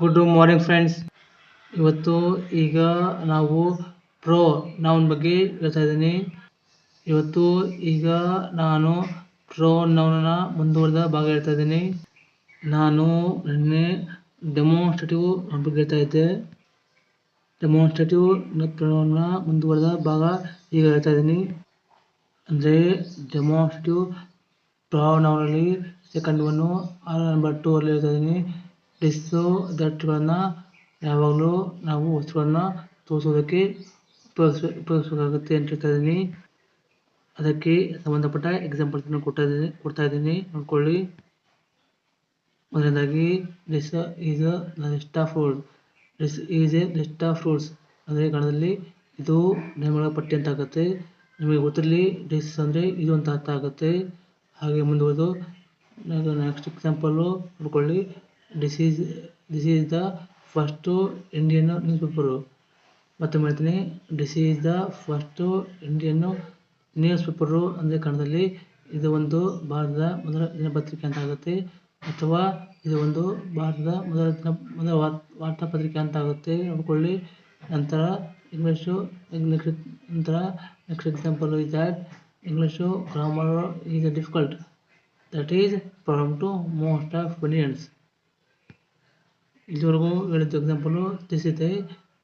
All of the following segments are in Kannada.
ಗುಡ್ ಮಾರ್ನಿಂಗ್ ಫ್ರೆಂಡ್ಸ್ ಇವತ್ತು ಈಗ ನಾವು ಪ್ರೋ ನೌನ್ ಬಗ್ಗೆ ಹೇಳ್ತಾ ಇದ್ದೀನಿ. ಇವತ್ತು ಈಗ ನಾನು ಪ್ರೋ ನೌನ್ನ ಮುಂದುವರೆದ ಭಾಗ ಹೇಳ್ತಾ ಇದ್ದೀನಿ. ನಾನು ನಿನ್ನೆ ಡೆಮೋನ್ಸ್ಟ್ರೇಟಿವ್ ಬಗ್ಗೆ ಹೇಳ್ತಾ ಇದ್ದೆ. ಡೆಮೋನ್ಸ್ಟ್ರೇಟಿವ್ ನೌನ ಮುಂದುವರೆದ ಭಾಗ ಈಗ ಹೇಳ್ತಾ ಇದ್ದೀನಿ. ಅಂದರೆ ಡೆಮೋನ್ಸ್ಟ್ರೇಟಿವ್ ಪ್ರೊನೌನಲ್ಲಿ ಸೆಕೆಂಡ್ ಒನ್ನು ನಂಬರ್ ಟೂ ಅಲ್ಲಿ ಹೇಳ್ತಾ ಇದ್ದೀನಿ. ಡಿಸ್ಸು ದಟ್ಗಳನ್ನು ಯಾವಾಗಲೂ ನಾವು ವಸ್ತುಗಳನ್ನ ತೋರಿಸೋದಕ್ಕೆ ಉಪಯೋಗಿಸ, ಉಪಯೋಗಿಸಬೇಕಾಗುತ್ತೆ ಅಂತ ಹೇಳ್ತಾ ಇದ್ದೀನಿ. ಅದಕ್ಕೆ ಸಂಬಂಧಪಟ್ಟ ಎಕ್ಸಾಂಪಲ್ಸನ್ನು ಕೊಡ್ತಾ ಇದ್ದೀನಿ ಕೊಡ್ತಾ ಇದ್ದೀನಿ. ನೋಡ್ಕೊಳ್ಳಿ. ಮೊದಲನೇದಾಗಿ this is list of rules this is a list of rules ಅಂದರೆ ಕನ್ನಡದಲ್ಲಿ ಇದು ನಿಯಮಗಳ ಪಟ್ಟಿ ಅಂತ ಆಗುತ್ತೆ. ನಿಮಗೆ ಗೊತ್ತಿರಲಿ ಡಿಸ್ ಅಂದರೆ ಇದು ಅಂತ ಅರ್ಥ ಆಗುತ್ತೆ. ಹಾಗೆ ಮುಂದುವರೆದು ನೆಕ್ಸ್ಟ್ ಎಕ್ಸಾಂಪಲ್ಲು ನೋಡ್ಕೊಳ್ಳಿ. This is this is the first Indian newspaper ಮತ್ತೆ ಹೇಳ್ತೀನಿ this is the first Indian newspaper ಅಂದರೆ ಕನ್ನಡದಲ್ಲಿ ಇದು ಒಂದು ಭಾರತದ ಮೊದಲ ದಿನಪತ್ರಿಕೆ ಅಂತ ಆಗುತ್ತೆ. ಅಥವಾ ಇದು ಒಂದು ಭಾರತದ ಮೊದಲ ದಿನ, ಮೊದಲ ವಾರ್ತಾಪತ್ರಿಕೆ ಅಂತ ಆಗುತ್ತೆ. ನೋಡ್ಕೊಳ್ಳಿ. ನಂತರ ಇಂಗ್ಲೀಷು ನಂತರ next example is that English grammar is difficult that is problem to most of Indians ಇಲ್ಲಿವರೆಗೂ ಹೇಳಿದ್ದು ಎಕ್ಸಾಂಪಲು ಇದೆ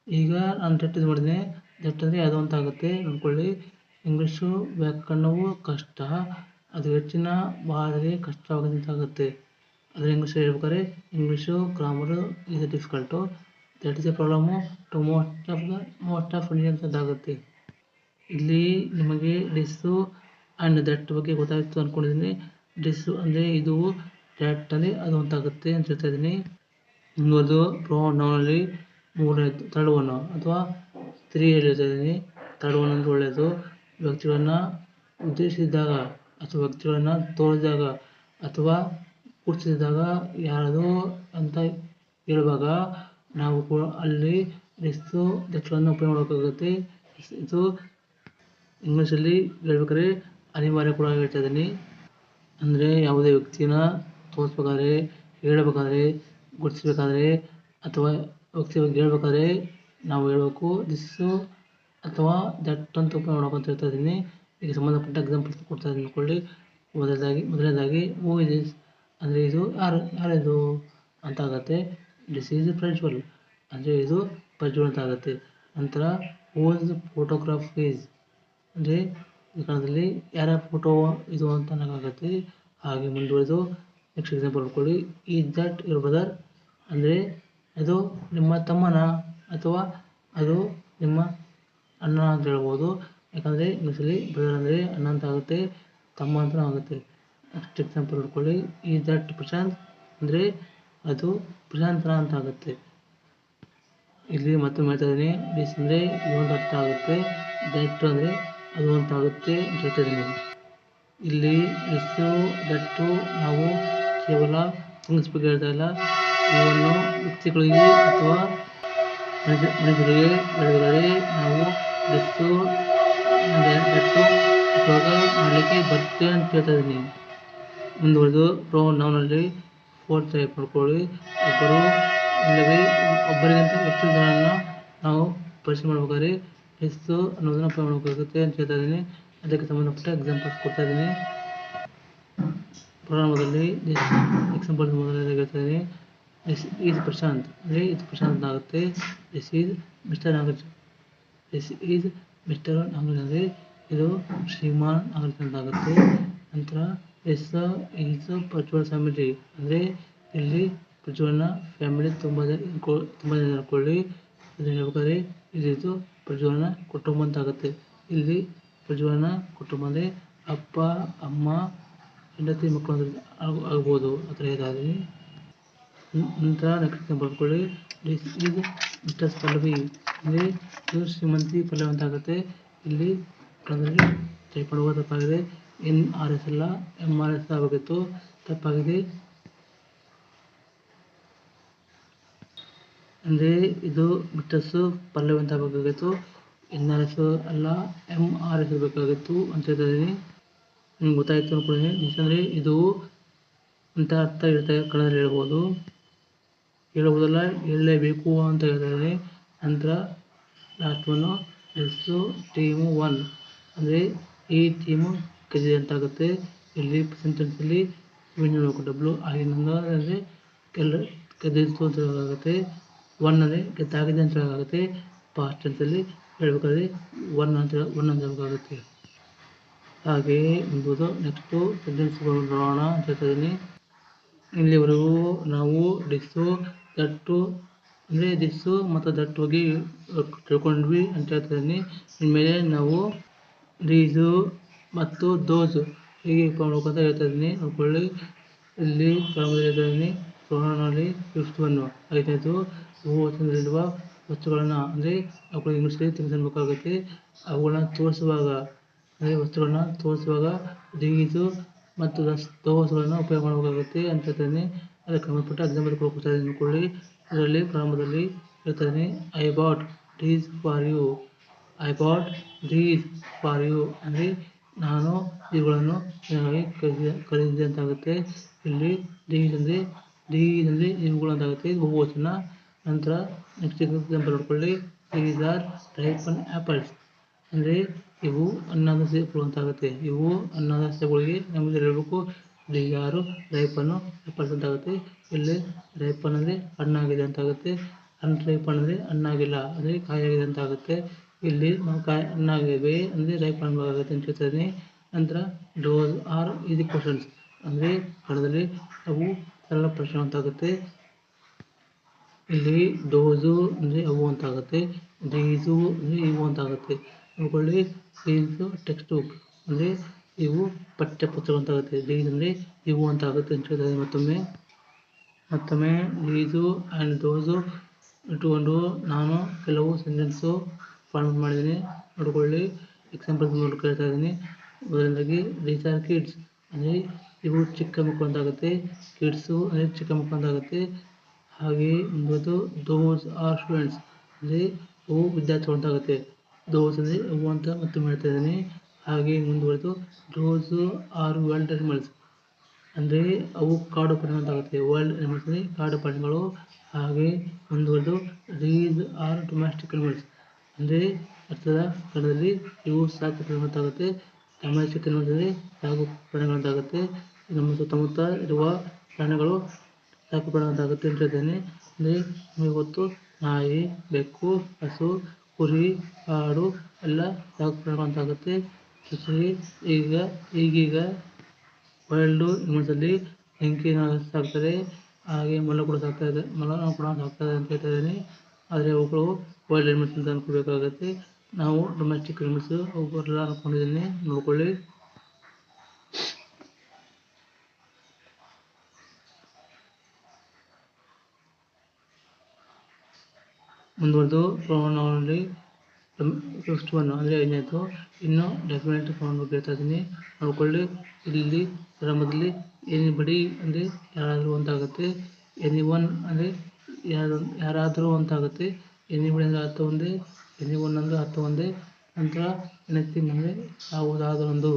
ಈಗ ನಾನು ದಟ್ ಇದು ಮಾಡಿದ್ದೀನಿ ದಟ್ ಅಂದರೆ ಅದು ಅಂತ ಆಗುತ್ತೆ ಅಂದ್ಕೊಳ್ಳಿ ಇಂಗ್ಲೀಷು ವ್ಯಾಕರಣವು ಕಷ್ಟ, ಅದು ಹೆಚ್ಚಿನ ಬಾರಿ ಕಷ್ಟವಾಗದಂತ ಆಗುತ್ತೆ. ಆದರೆ ಇಂಗ್ಲೀಷ್ ಹೇಳ್ಬೇಕಾದ್ರೆ English grammar is difficult that is a problem to most of the most of Indians ಅಂತ ಆಗುತ್ತೆ. ಇಲ್ಲಿ ನಿಮಗೆ ಡಿಸ್ಸು ಆ್ಯಂಡ್ ದಟ್ ಬಗ್ಗೆ ಗೊತ್ತಾಯಿತು ಅಂದ್ಕೊಂಡಿದ್ದೀನಿ ಡಿಸ್ಸು ಅಂದರೆ ಇದು ದಟ್ ಅಂದರೆ ಅದು ಅಂತ ಆಗುತ್ತೆ ಅಂತ ಹೇಳ್ತಾ ಇದ್ದೀನಿ. ಮುಂದುವರೆದು ಪ್ರೋ ನೌನಲ್ಲಿ ಮೂರನೇ ಒನ್ನು ಅಥವಾ ಒನ್ ಅಂದರೆ ಒಳ್ಳೆಯದು. ವ್ಯಕ್ತಿಗಳನ್ನು ಉದ್ದೇಶಿಸಿದಾಗ ಅಥವಾ ವ್ಯಕ್ತಿಗಳನ್ನು ತೋರಿಸಿದಾಗ ಅಥವಾ ಗುರುತಿಸಿದಾಗ ಯಾರದು ಅಂತ ಹೇಳುವಾಗ ನಾವು ಕೂಡ ಅಲ್ಲಿ ಎಷ್ಟು ದಟ್ಗಳನ್ನು ಉಪಯೋಗ ಮಾಡಬೇಕಾಗುತ್ತೆ ಇದು ಇಂಗ್ಲೀಷಲ್ಲಿ ಹೇಳ್ಬೇಕಾದ್ರೆ ಅನಿವಾರ್ಯ ಕೂಡ ಹೇಳ್ತಾ ಇದ್ದೀನಿ. ಅಂದರೆ ಯಾವುದೇ ವ್ಯಕ್ತಿನ ತೋರಿಸ್ಬೇಕಾದ್ರೆ, ಹೇಳಬೇಕಾದ್ರೆ ಗುರುತಿಸ್ಬೇಕಾದ್ರೆ ಅಥವಾ ವ್ಯಕ್ತಿ ಬಗ್ಗೆ ಹೇಳ್ಬೇಕಾದ್ರೆ ನಾವು ಹೇಳಬೇಕು ದಿಸ್ಸು ಅಥವಾ ದಟ್ ಅಂತ ಉಪಯೋಗ ಅಂತ ಹೇಳ್ತಾ ಇದ್ದೀನಿ. ಇದಕ್ಕೆ ಸಂಬಂಧಪಟ್ಟ ಎಕ್ಸಾಂಪಲ್ಸ್ ಕೊಡ್ತಾ ಇದ್ದೀನಿ ಅಂದ್ಕೊಳ್ಳಿ. ಮೊದಲನೇದಾಗಿ ಮೊದಲನೇದಾಗಿ ಹೂ ಇಸ್ ಅಂದರೆ ಇದು ಯಾರು, ಯಾರಿದು ಅಂತ ಆಗುತ್ತೆ. ದಿಸ್ ಈಸ್ ಪ್ರಜ್ವಲ್ ಅಂದರೆ ಇದು ಪ್ರಜ್ವಲ್ ಅಂತ ಆಗುತ್ತೆ. ನಂತರ ಹೂಸ್ ಫೋಟೋಗ್ರಾಫ್ ಈಸ್ ಅಂದರೆ ಈ ಕಾಲದಲ್ಲಿ ಯಾರ ಫೋಟೋ ಇದು ಅಂತ ಆಗುತ್ತೆ ಹಾಗೆ ಮುಂದುವರೆದು ನೆಕ್ಸ್ಟ್ ಎಕ್ಸಾಂಪಲ್ ನೋಡ್ಕೊಳ್ಳಿ. ಈಸ್ ದಟ್ ಯುವರ್ ಬ್ರದರ್ ಅಂದರೆ ಅದು ನಿಮ್ಮ ತಮ್ಮನ ಅಥವಾ ಅದು ನಿಮ್ಮ ಅಣ್ಣ ಅಂತ ಹೇಳ್ಬೋದು. ಯಾಕಂದರೆ ಇಂಗ್ಲೀಷಲ್ಲಿ ಬ್ರದರ್ ಅಂದರೆ ಅಣ್ಣ ಅಂತ ಆಗುತ್ತೆ, ತಮ್ಮ ಅಂತ ಆಗುತ್ತೆ. ನೆಕ್ಸ್ಟ್ ಎಕ್ಸಾಂಪಲ್ ನೋಡ್ಕೊಳ್ಳಿ. ಈ ದಟ್ ಪ್ರಶಾಂತ್ ಅಂದರೆ ಅದು ಪ್ರಶಾಂತನ ಅಂತ ಆಗುತ್ತೆ. ಇಲ್ಲಿ ಮತ್ತೆ ಹೇಳ್ತಾ ಇದ್ದೀನಿ. ಡಿಸ್ ಅಂದರೆ ಇದು ಅಂತ ಅರ್ಥ ಆಗುತ್ತೆ. ದಟ್ ಅಂದರೆ ಅದು ಅಂತ ಆಗುತ್ತೆ ಅಂತ ಹೇಳ್ತಾ ಇಲ್ಲಿ ಡಿಸ್ಸು ದಟ್ಟು ನಾವು ಕೇವಲ ಇಂಗ್ಲೀಷ್ ಬಗ್ಗೆ ಹೇಳ್ತಾ ಇಲ್ಲ. ಇವನ್ನು ವ್ಯಕ್ತಿಗಳಿಗೆ ಅಥವಾ ಮನುಷ್ಯ ಮನುಷ್ಯರಿಗೆ ಹೇಳಿದರೆ ನಾವು ಡಿಸ್ಸು ದಟ್ಟು ಉಪಯೋಗ ಮಾಡಲಿಕ್ಕೆ ಬರುತ್ತೆ ಅಂತ ಹೇಳ್ತಾ ಇದ್ದೀನಿ. ಮುಂದುವರೆದು ಪ್ರೋ ನೌನಲ್ಲಿ ಫೋರ್ತ್ ಟೈಪ್ ಮಾಡ್ಕೊಳ್ಳಿ. ಒಬ್ಬರು ಇಲ್ಲವೇ ಒಬ್ಬರಿಗಿಂತ ಹೆಚ್ಚು ಜನರನ್ನು ನಾವು ಪರಿಚಯ ಮಾಡ್ಬೇಕಾದ್ರೆ ಡಿಸ್ಸು ಅನ್ನೋದನ್ನು ಉಪಯೋಗ ಮಾಡಬೇಕಾಗುತ್ತೆ ಅಂತ ಹೇಳ್ತಾ ಇದ್ದೀನಿ. ಅದಕ್ಕೆ ಸಂಬಂಧಪಟ್ಟ ಎಕ್ಸಾಂಪಲ್ಸ್ ಕೊಡ್ತಾ ಇದ್ದೀನಿ. ಪ್ರಾರಂಭದಲ್ಲಿ ದಿಸ್ ಎಕ್ಸಾಂಪಲ್ ಮೊದಲನೇದಾಗಿ ಹೇಳ್ತಾ ಇದ್ದೀನಿ. ದಿಸ್ ಈಸ್ ಪ್ರಶಾಂತ್, ಅಂದರೆ ಇದು ಪ್ರಶಾಂತ್ ಆಗುತ್ತೆ this is mister Nagaraj this is mister Nagaraj, ಅಂದರೆ ಇದು ಶ್ರೀಮಾನ್ ನಾಗರಾಜ್ ಅಂತ ಆಗುತ್ತೆ ನಂತರ ಎಸ್ ಈಸ್ ಪ್ರಜ್ವಲ್ ಫ್ಯಾಮಿಲಿ ಅಂದರೆ ಇಲ್ಲಿ ಪ್ರಜ್ವಲ್ನ ಫ್ಯಾಮಿಲಿ ತುಂಬ ಜನ ತುಂಬ ಜನ ಅನ್ಕೊಳ್ಳಿ ಅದನ್ನು ಹೇಳ್ಬೇಕಾದ್ರೆ ಇದು ಪ್ರಜ್ವಲ್ನ ಕುಟುಂಬ ಅಂತ ಆಗುತ್ತೆ. ಇಲ್ಲಿ ಪ್ರಜ್ವಲ್ನ ಕುಟುಂಬ ಅಂದರೆ ಅಪ್ಪ, ಅಮ್ಮ, ಹೆಂಡತಿ, ಮಕ್ಕಳು ಆಗ್ಬೋದು. ಆ ಥರ ಇದಾದರೆ ನಂತರ ಎಕ್ಸಾಂಪಲ್ ಬರ್ಕೊಳ್ಳಿ ಈಸ್ ಮಿಸ್ಟರ್ ಪಲ್ಲವಿ ಇಲ್ಲಿ ಇದು ಶ್ರೀಮಂತಿ ಪಲ್ಲವಿ ಅಂತ ಆಗುತ್ತೆ ಇಲ್ಲಿ ಟೈಪ್ ಮಾಡುವ ತಪ್ಪಾಗಿದೆ. ಎನ್ ಆರ್ ಎಸ್ ಅಲ್ಲ, ಎಂ ಆರ್ ಎಸ್ ಆಗಬೇಕಿತ್ತು. ತಪ್ಪಾಗಿದೆ. ಅಂದರೆ ಇದು ಮಿಸ್ಟರ್ಸು ಪಲ್ಲವಿ ಅಂತ ಆಗಬೇಕಾಗಿತ್ತು ಎನ್ ಆರ್ ಎಸ್ ಅಲ್ಲ, ಎಂ ಆರ್ ಎಸ್ ಬೇಕಾಗಿತ್ತು ಅಂತ ಹೇಳ್ತಾ ಇದ್ದೀನಿ ನಿಮ್ಗೆ ಗೊತ್ತಾಯಿತು ಅನ್ಕೊಂಡಿದ್ದೀನಿ ಅಂದರೆ ಇದು ಅಂತ ಅರ್ಥ ಹೇಳ್ತಾ ಕನ್ನಡದಲ್ಲಿ ಹೇಳ್ಬೋದು. ಹೇಳುವುದಲ್ಲ, ಹೇಳಲೇಬೇಕು ಅಂತ ಹೇಳಿದರೆ ನಂತರ last one is team one ಅಂದರೆ ಈ ಟೀಮು ಗೆದ್ದಿದೆ ಅಂತ ಆಗುತ್ತೆ ಇಲ್ಲಿ ಸೆಂಟೆನ್ಸಲ್ಲಿ ವಿನ್ ಡಬ್ಲು ಆಗಿನಿಂದ ಅಂದರೆ ಕೆಲ, ಗೆದ್ದಿತ್ತು ಅಂತ ಹೇಳೋಕ್ಕಾಗುತ್ತೆ ಒನ್ ಅಂದರೆ ಗೆದ್ದಾಗಿದೆ ಅಂತ ಹೇಳಲಾಗುತ್ತೆ ಪಾಸ್ಟ್ ಟೆನ್ಸಲ್ಲಿ ಹೇಳಬೇಕಾದ್ರೆ ಒನ್ ಅಂತ ಒನ್ ಅಂತ ಹೇಳಬೇಕಾಗುತ್ತೆ. ಹಾಗೆಯೇ ಎಂಬುದು ನೆಕ್ಸ್ಟು ಸೆಂಟೆನ್ಸ್ಗಳು ನೋಡೋಣ ಅಂತ ಹೇಳ್ತಾ ಇದ್ದೀನಿ. ಇಲ್ಲಿವರೆಗೂ ನಾವು ಡಿಸ್ಸು ದಟ್ಟು, ಅಂದರೆ ದಿಸ್ಸು ಮತ್ತು ದಟ್ಟು ಹೋಗಿ ತಿಳ್ಕೊಂಡ್ವಿ ಅಂತ ಹೇಳ್ತಿದ್ದೀನಿ. ಇನ್ಮೇಲೆ ನಾವು ದೀಸು ಮತ್ತು ದೋಸು ಹೀಗೆ ಮಾಡ್ಬೇಕು ಅಂತ ಹೇಳ್ತಾ ಇದ್ದೀನಿ ನೋಡ್ಕೊಳ್ಳಿ. ಇಲ್ಲಿ ಇದ್ದೀನಿ ಪ್ರೊನೌನಲ್ಲಿ ಫಿಫ್ತ್ ಒನ್ನು ಐದನೇದು ಬಹುವಚನದಲ್ಲಿರುವ ವಸ್ತುಗಳನ್ನು, ಅಂದರೆ ಅವುಗಳನ್ನ ಇಂಗ್ಲೀಷಲ್ಲಿ ತಿಳಿಸಬೇಕಾಗುತ್ತೆ ಅವುಗಳನ್ನ ತೋರಿಸುವಾಗ, ಅಂದರೆ ವಸ್ತುಗಳನ್ನ ತೋರಿಸುವಾಗ ದೀಸು ಮತ್ತು ದಸ್ ಉಪಯೋಗ ಮಾಡಬೇಕಾಗುತ್ತೆ ಅಂತ ಹೇಳ್ತಾನೆ ಅದಕ್ಕೆ ಸಂಬಂಧಪಟ್ಟ ಎಕ್ಸಾಂಪಲ್ ಕೊಡ್ತಾ ಅಂದ್ಕೊಳ್ಳಿ ಅದರಲ್ಲಿ ಪ್ರಾರಂಭದಲ್ಲಿ ಹೇಳ್ತಾನೆ I bought these for you I bought these for you ಅಂದರೆ ನಾನು ಇವುಗಳನ್ನು ನಿನಗಾಗಿ ಖರೀದಿ, ಖರೀದಿಸಿದೆ ಅಂತ ಆಗುತ್ತೆ. ಇಲ್ಲಿ ಡೀಸ್ ಅಂದರೆ ಡೀಸ್ ಅಂದರೆ ಇವುಗಳು ಅಂತ ಆಗುತ್ತೆ. ಇದು ಬಹುವಚನ ನಂತರ ನೆಕ್ಸ್ಟ್ ಎಕ್ಸಾಂಪಲ್ ನೋಡ್ಕೊಳ್ಳಿ. ದೀಸ್ ಆರ್ ರೈಪನ್ ಆ್ಯಪಲ್ಸ್ ಅಂದರೆ ಇವು ಅನ್ನದ ಸೇಬುಗಳು ಅಂತ ಆಗುತ್ತೆ ಇವು ಅನ್ನದ ನಮಗೆ ಹೇಳಬೇಕು ಇಲ್ಲಿ ಯಾರು ರೈಪನ್ನು ಆಗುತ್ತೆ ಇಲ್ಲಿ ರೈಪನ್ ಅಂದರೆ ಹಣ್ಣಾಗಿದೆ ಅಂತ ಆಗುತ್ತೆ ಅನ್ ರೈಪನ್ ಅಂದರೆ ಹಣ್ಣಾಗಿಲ್ಲ ಅಂದರೆ ಕಾಯಾಗಿದೆ ಅಂತ ಆಗುತ್ತೆ ಇಲ್ಲಿ ನಾವು ಕಾಯಿ ಹಣ್ಣಾಗಿವೆ ಅಂದರೆ ರೈಪನ್ ಆಗುತ್ತೆ ಅಂತ ಹೇಳ್ತೀನಿ ನಂತರ ಡೋಸ್ ಆರ್ ಈಸಿ ಕ್ವಶನ್ಸ್ ಅಂದರೆ ಕನ್ನಡದಲ್ಲಿ ಅವು ಸರಳ ಪ್ರಶ್ನೆ ಅಂತಾಗುತ್ತೆ ಇಲ್ಲಿ ಡೋಸು ಅಂದರೆ ಅವು ಅಂತ ಡೀಸು ಅಂದರೆ ಇವು ಅಂತ ನೋಡ್ಕೊಳ್ಳಿ ದೀಸು ಟೆಕ್ಸ್ಟ್ ಬುಕ್ ಅಂದರೆ ಇವು ಪಠ್ಯ ಪುಸ್ತಕ ಅಂತ ಆಗುತ್ತೆ. ಅಂದರೆ ಇವು ಅಂತ ಆಗುತ್ತೆ ಅಂತ ಹೇಳ್ತಾರೆ. ಮತ್ತೊಮ್ಮೆ ಮತ್ತೊಮ್ಮೆ ದೀಸು ಆ್ಯಂಡ್ ದೋಸು ಇಟ್ಟುಕೊಂಡು ನಾನು ಕೆಲವು ಸೆಂಟೆನ್ಸು ಫಾರ್ಮೆಟ್ ಮಾಡಿದ್ದೀನಿ. ನೋಡಿಕೊಳ್ಳಿ ಎಕ್ಸಾಂಪಲ್ಸ್ ನೋಡಿ ಕೇಳ್ತಾ ಇದ್ದೀನಿ. ಮೊದಲಾಗಿ ದೀಸ್ ಆರ್ ಕಿಡ್ಸ್ ಅಂದರೆ ಇವು ಚಿಕ್ಕ ಮಕ್ಕಳು ಅಂತ ಆಗುತ್ತೆ. ಕಿಡ್ಸು ಅಂದರೆ ಚಿಕ್ಕ ಮಕ್ಕಳು ಅಂತ ಆಗುತ್ತೆ. ಹಾಗೆ ದೋಸ್ ಆರ್ ಸ್ಟೂಡೆಂಟ್ಸ್ ಅಂದರೆ ಇವು ವಿದ್ಯಾರ್ಥಿಗಳು ಅಂತ ಆಗುತ್ತೆ. ದೋಸ್ ಅಂದರೆ ಅಂತ ಮತ್ತೆ ಹೇಳ್ತಾ ಇದ್ದೀನಿ. ಹಾಗೆ ಮುಂದುವರೆದು ರೋಸು ಆರ್ ವರ್ಲ್ಡ್ ಅನಿಮಲ್ಸ್ ಅಂದರೆ ಅವು ಕಾಡು ಪ್ರಾಣಿ ಅಂತ ಆಗುತ್ತೆ. ವರ್ಲ್ಡ್ ಅನಿಮಲ್ಸ್ ಅಂದರೆ ಕಾಡು ಪ್ರಾಣಿಗಳು. ಹಾಗೆ ಮುಂದುವರೆದು ರೀಸ್ ಆರ್ ಡೊಮ್ಯಾಸ್ಟಿಕ್ ಅನಿಮಲ್ಸ್ ಅಂದರೆ ಅರ್ಥದ ಕಡದಲ್ಲಿ ಇವು ಸಾಕು ಪ್ರಾಣಿ ಅಂತ ಆಗುತ್ತೆ. ಡೊಮ್ಯಾಸ್ಟಿಕ್ ಅನಿಮಲ್ಸ್ ಅಂದರೆ ಸಾಕು ಪ್ರಾಣಿಗಳು ಅಂತ ಆಗುತ್ತೆ. ನಮ್ಮ ಸುತ್ತಮುತ್ತ ಇರುವ ಪ್ರಾಣಿಗಳು ಸಾಕು ಪ್ರಾಣಿ ಅಂತ ಆಗುತ್ತೆ ಅಂತ ಹೇಳ್ತೇನೆ. ಅಂದರೆ ನಮಗೆ ಗೊತ್ತು, ನಾಯಿ, ಬೆಕ್ಕು, ಹಸು ಕುರಿ ಆಡು ಎಲ್ಲ ಸಾಕು ಪ್ರಾಣಿಗಳು ಅಂತ ಆಗುತ್ತೆ ಜೊತೆಗೆ ಈಗ ಈಗೀಗ ವೈಲ್ಡ್ ಅನಿಮಲ್ಸಲ್ಲಿ ಬೆಂಕಿನ ಸಾಕ್ತಾರೆ. ಹಾಗೆ ಮೊಲ ಕೂಡ ಸಾಕ್ತಾ ಇದೆ. ಮೊಲ ಕೂಡ ಸಾಕ್ತಾ ಇದೆ ಅಂತ ಹೇಳ್ತಾ ಇದ್ದೀನಿ. ಆದರೆ ಅವುಗಳು ವೈಲ್ಡ್ ಅನಿಮಲ್ಸ್ ಅಂತ ನಾವು ಡೊಮೆಸ್ಟಿಕ್ ಅನಿಮಲ್ಸ್ ಅವುಗಳೆಲ್ಲ ಅನ್ಕೊಂಡಿದ್ದೀನಿ. ನೋಡ್ಕೊಳ್ಳಿ. ಮುಂದುವರೆದು ಪ್ರಮಾಣದಲ್ಲಿ ಫಿಫ್ತ್ ಒನ್ ಅಂದರೆ ಐದನೇದು. ಇನ್ನು ಡೆಫಿನೆಟ್ ಪ್ರಮಾಣ ಬಗ್ಗೆ ಹೇಳ್ತಾ ಇದ್ದೀನಿ. ನೋಡ್ಕೊಳ್ಳಿ, ಇಲ್ಲಿ, ಪ್ರಾರಂಭದಲ್ಲಿ ಎನಿಬಡಿ ಅಂದರೆ ಯಾರಾದರೂ ಅಂತಾಗುತ್ತೆ ಎನಿ ಒನ್ ಅಂದರೆ ಯಾರು, ಯಾರಾದರೂ ಅಂತಾಗುತ್ತೆ ಎನಿ ಬಡಿ ಅಂದರೆ ಹತ್ತು ಒಂದೇ ಎನಿ ಒನ್ ಅಂದರೆ ಹತ್ತು ಒಂದೇ. ನಂತರ ಎನಿಥಿಂಗ್ ಅಂದರೆ ಯಾವುದಾದರೊಂದು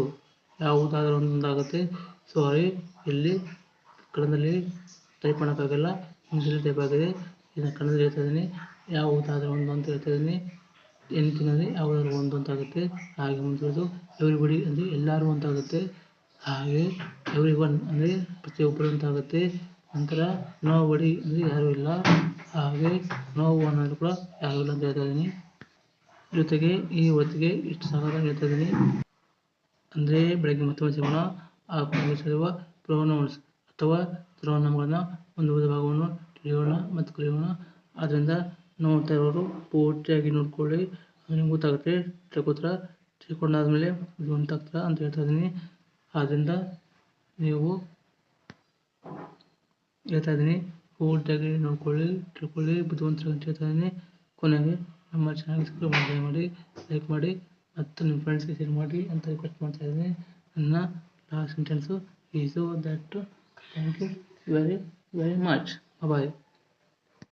ಯಾವುದಾದರೊಂದು ಸೊ ಸಾರಿ ಇಲ್ಲಿ ಕನ್ನಡದಲ್ಲಿ ಟೈಪ್ ಮಾಡೋಕ್ಕಾಗಲ್ಲ ಇಂಗ್ಲೀಷಲ್ಲಿ ಟೈಪ್ ಆಗಿದೆ. ಇದನ್ನು ಕನ್ನಡದಲ್ಲಿ ಹೇಳ್ತಾ ಇದ್ದೀನಿ. ಯಾವುದಾದರೂ ಒಂದು ಅಂತ ಹೇಳ್ತಾ ಇದ್ದೀನಿ ಯಾವುದಾದ್ರೂ ಒಂದು ಅಂತ ಆಗುತ್ತೆ ಹಾಗೆ ಮುಂದುವರೆದು ಎವ್ರಿಬಡಿ ಅಂದರೆ ಎಲ್ಲರೂ ಅಂತ ಆಗುತ್ತೆ ಹಾಗೆ ಎವ್ರಿ ಒನ್ ಅಂದರೆ ಪ್ರತಿಯೊಬ್ಬರು ಅಂತ ಆಗುತ್ತೆ ನಂತರ ನೋ ಬಡಿ ಅಂದರೆ ಯಾರೂ ಇಲ್ಲ. ಹಾಗೆ ನೋ ಒನ್ ಅಂದರೆ ಕೂಡ ಯಾರೂ ಇಲ್ಲ ಅಂತ ಹೇಳ್ತಾ ಇದ್ದೀನಿ. ಜೊತೆಗೆ ಈ ಹೊತ್ತಿಗೆ ಇಷ್ಟು ಸಾಕಾಗ ಹೇಳ್ತಾ ಇದ್ದೀನಿ. ಅಂದರೆ ಬೆಳಗ್ಗೆ ಮತ್ತೊಮ್ಮೆ ಸಿಗೋಣ ಆ ಪ್ರದೇಶದಲ್ಲಿರುವ ಪ್ರೊನೌನ್ಸ್ ಅಥವಾ ಸರ್ವನಾಮಗಳನ್ನ ಒಂದು ಒಂದು ಭಾಗವನ್ನು ತಿಳಿಯೋಣ ಮತ್ತು ಕಲಿಯೋಣ. ಆದ್ದರಿಂದ ನೋಡ್ತಾ ಇರೋರು ಪೂರ್ತಿಯಾಗಿ ನೋಡ್ಕೊಳ್ಳಿ. ನಿಮ್ಗೆ ಗೊತ್ತಾಗುತ್ತೆ. ತಿಳ್ಕೊತೀರ? ತಿಳ್ಕೊಂಡಾದ್ಮೇಲೆ ಇದು ಗೊತ್ತಾಗ್ತದ ಅಂತ ಹೇಳ್ತಾ ಇದ್ದೀನಿ. ಆದ್ದರಿಂದ ನೀವು ಹೇಳ್ತಾ ಇದ್ದೀನಿ, ಪೂರ್ತಿಯಾಗಿ ನೋಡ್ಕೊಳ್ಳಿ, ತಿಳ್ಕೊಳ್ಳಿ, ಬುದ್ಧಿವಂತರು ಅಂತ ಹೇಳ್ತಾ ಇದ್ದೀನಿ. ಕೊನೆಗೆ ನಮ್ಮ ಚಾನಲ್ ಸಬ್ಸ್ಕ್ರೈಬ್ ಮಾಡಿ ಲೈಕ್ ಮಾಡಿ ಮತ್ತು ನಿಮ್ಮ ಫ್ರೆಂಡ್ಸ್ಗೆ ಶೇರ್ ಮಾಡಿ ಅಂತ ರಿಕ್ವೆಸ್ಟ್ ಮಾಡ್ತಾ ಇದ್ದೀನಿ. ನನ್ನ last sentence is that thank you very very much bye